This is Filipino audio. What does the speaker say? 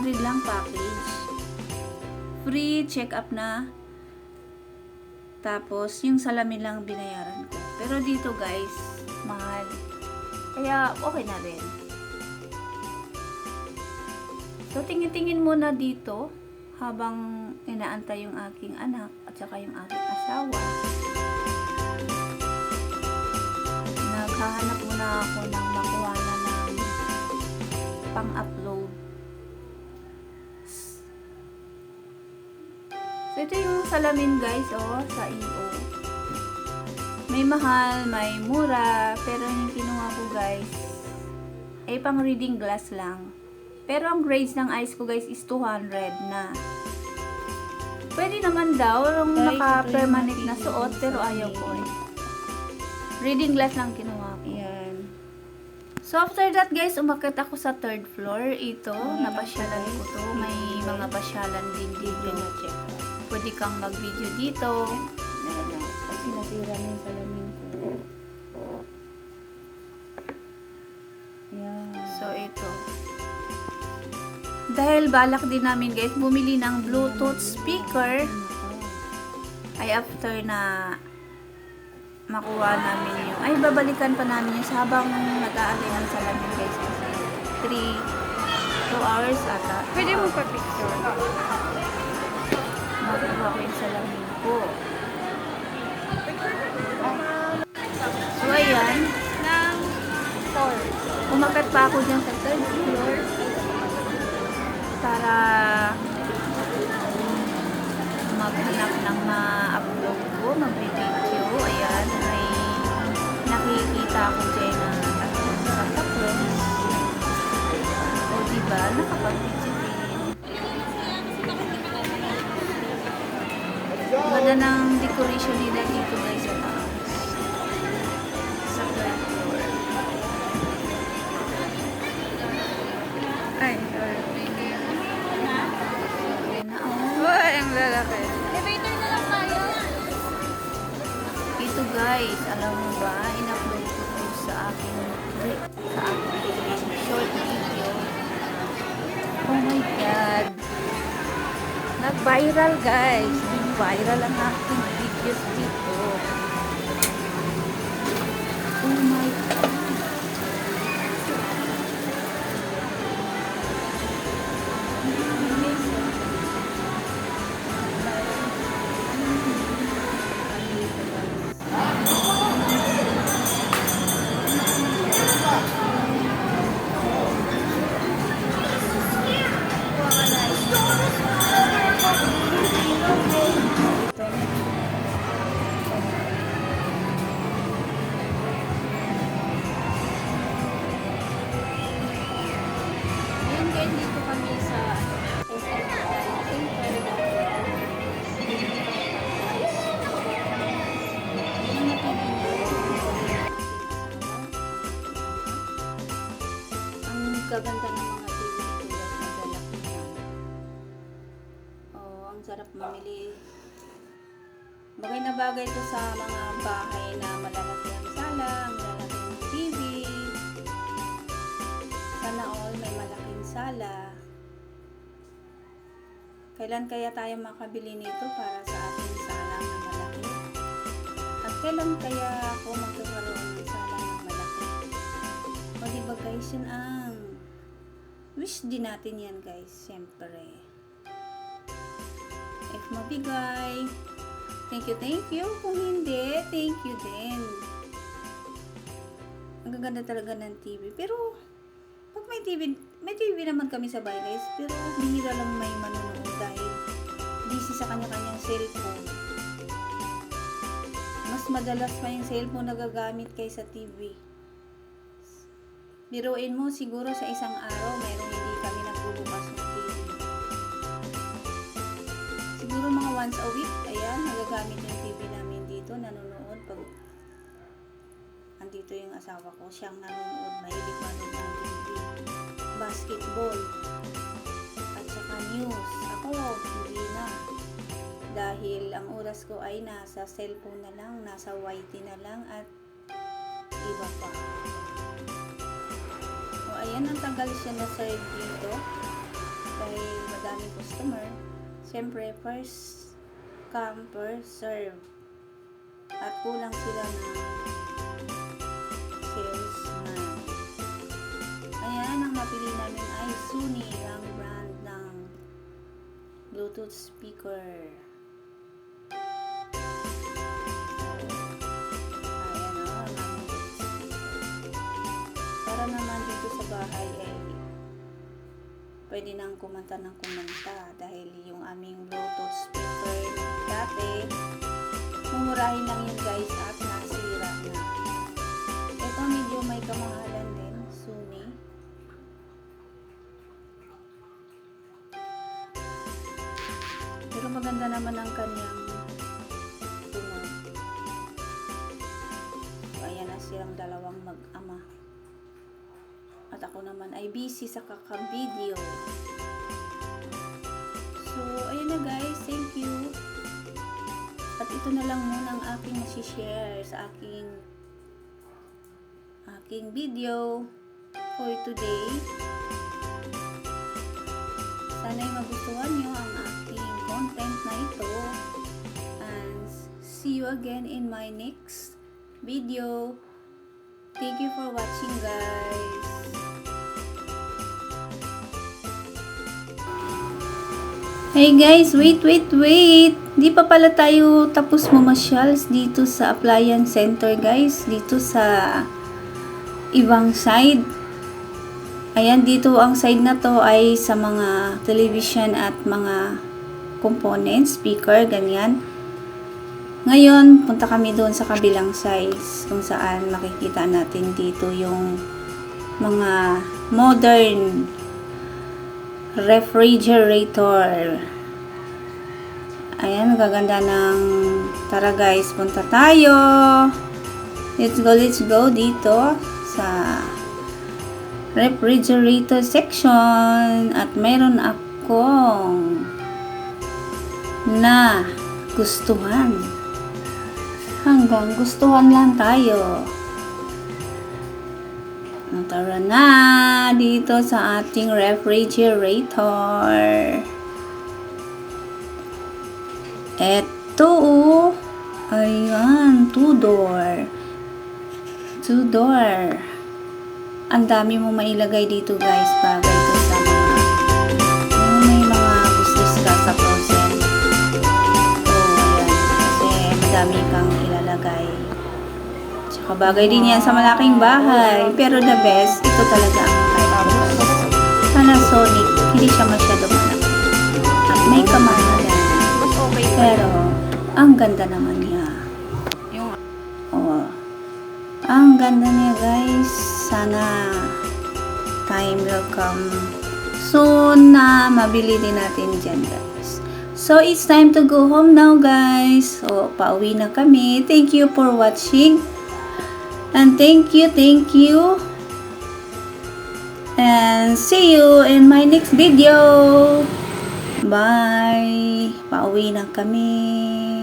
600 lang package. Free check-up na. Tapos, yung salamin lang binayaran ko. Pero dito guys, mahal. Kaya, okay na rin. So, tingin-tingin muna dito habang inaantay yung aking anak at saka yung aking asawa. Naghahanap muna ako ng makuha na ng pang-upload. Ito yung salamin guys, oh, sa EO. May mahal, may mura, pero yung kinuha ko guys, ay pang reading glass lang. Pero ang grades ng eyes ko guys is 200 na. Pwede naman daw yung naka-permanent na suot, pero ayaw ko eh. Reading glass lang kinuha ko. Yan. So after that guys, umakit ako sa third floor. Ito, Ayan, napasyalan ko to. May mga pasyalan din dito. Pwede kang mag-video dito. Kasi nasira na yung salamin ko. Yan. So ito. Dahil balak din namin guys, bumili ng Bluetooth speaker. Ay after na makuha namin yung, ay babalikan pa namin yung habang nag-aantay ng salamin guys. Kasi 3, 2 hours ata. Pwede mo pa picture. Makuha ko yung salamin ko. So ayan, Ng 4. umakat pa ako dyan sa third floor para maghanap ng ma-upload ko, mag-video. Ayan, may nakikita ko dyan na Santa Claus. O diba, nakapag-video Ganda ng decoration nila dito guys sa taas. Sa third floor. Ay, sorry. Uy, ang lalaki. Elevator na lang tayo. Ito guys, alam mo ba, in-upload ko to sa aking sa aking short video. Oh my God! Nag-viral guys! Nag-viral ang aking. Gaganda ng mga guys, malalaki na. Oh, ang sarap mamili. Bagay na bagay ito sa mga bahay na malalaki ang sala, malalaki ang TV. Sana all may malaking sala. Kailan kaya tayo makabili nito para sa ating sala na malaki? At kailan kaya ako magkakaroon ng sala na malaki? O di ba guys, yun ang wish din natin yan guys, siyempre. If mabigay, thank you, thank you. Kung hindi, thank you din. Ang gaganda talaga ng TV. Pero, pag may TV, may TV naman kami sa bahay guys, pero bihira lang may manonood dahil busy sa kanya-kanyang cellphone. Mas madalas pa yung cellphone nagagamit kaysa TV. Biruin mo siguro sa isang araw once a week, ayan, nagagamit yung TV namin dito, nanonood pag andito yung asawa ko, siyang nanonood, mahilig manood ng TV. Basketball, at saka news. Ako, hindi na. Dahil ang oras ko ay nasa cellphone na lang, nasa YT na lang, at iba pa. O ayan, ang tagal siya na serve dito. Dahil madaming customer. Siyempre, first first serve. At kulang sila ng salesman. Ayan, ang napili namin ay Sony, ang brand ng Bluetooth speaker. Ayan o, ang aming Bluetooth speaker. Para naman dito sa bahay ay pwede nang kumanta ng kumanta dahil yung aming mumurahin lang yun guys at nasira na. Ito medyo may kamahalan din, Sony. Pero maganda naman ang kanyang tunog. So, ayan na silang dalawang mag-ama. At ako naman ay busy sa kakang-video. So, ayun na guys. Thank you. At ito na lang muna ang aking masishare sa aking aking video for today. Sana'y magustuhan nyo ang aking content na ito. And see you again in my next video. Thank you for watching guys. Hey guys, wait, wait, wait. Di pa pala tayo tapos mamasyal dito sa appliance center guys. Dito sa ibang side. Ayan, dito ang side na to ay sa mga television at mga components, speaker, ganyan. Ngayon, punta kami doon sa kabilang size kung saan makikita natin dito yung mga modern refrigerator. Ayan, gaganda ng... Tara guys, punta tayo. Let's go, let's go dito sa refrigerator section. At meron akong na gustuhan. Hanggang gustuhan lang tayo. Tara na dito sa ating refrigerator. Eto, oh. ayan, two door. Two door. Ang dami mo mailagay dito guys, bagay to sa mga may mga business ka sa frozen. Oh, ayan. Kasi madami kang. Tsaka bagay din yan sa malaking bahay. Pero the best, ito talaga ang ko. Panasonic, hindi siya masyado malaki. At may kamahalan. Pero, ang ganda naman niya. Oh. Ang ganda niya, guys. Sana time will come soon na mabili din natin dyan, guys. So, it's time to go home now, guys. So, pauwi na kami. Thank you for watching. And thank you, thank you. And see you in my next video. Bye. Pauwi na kami.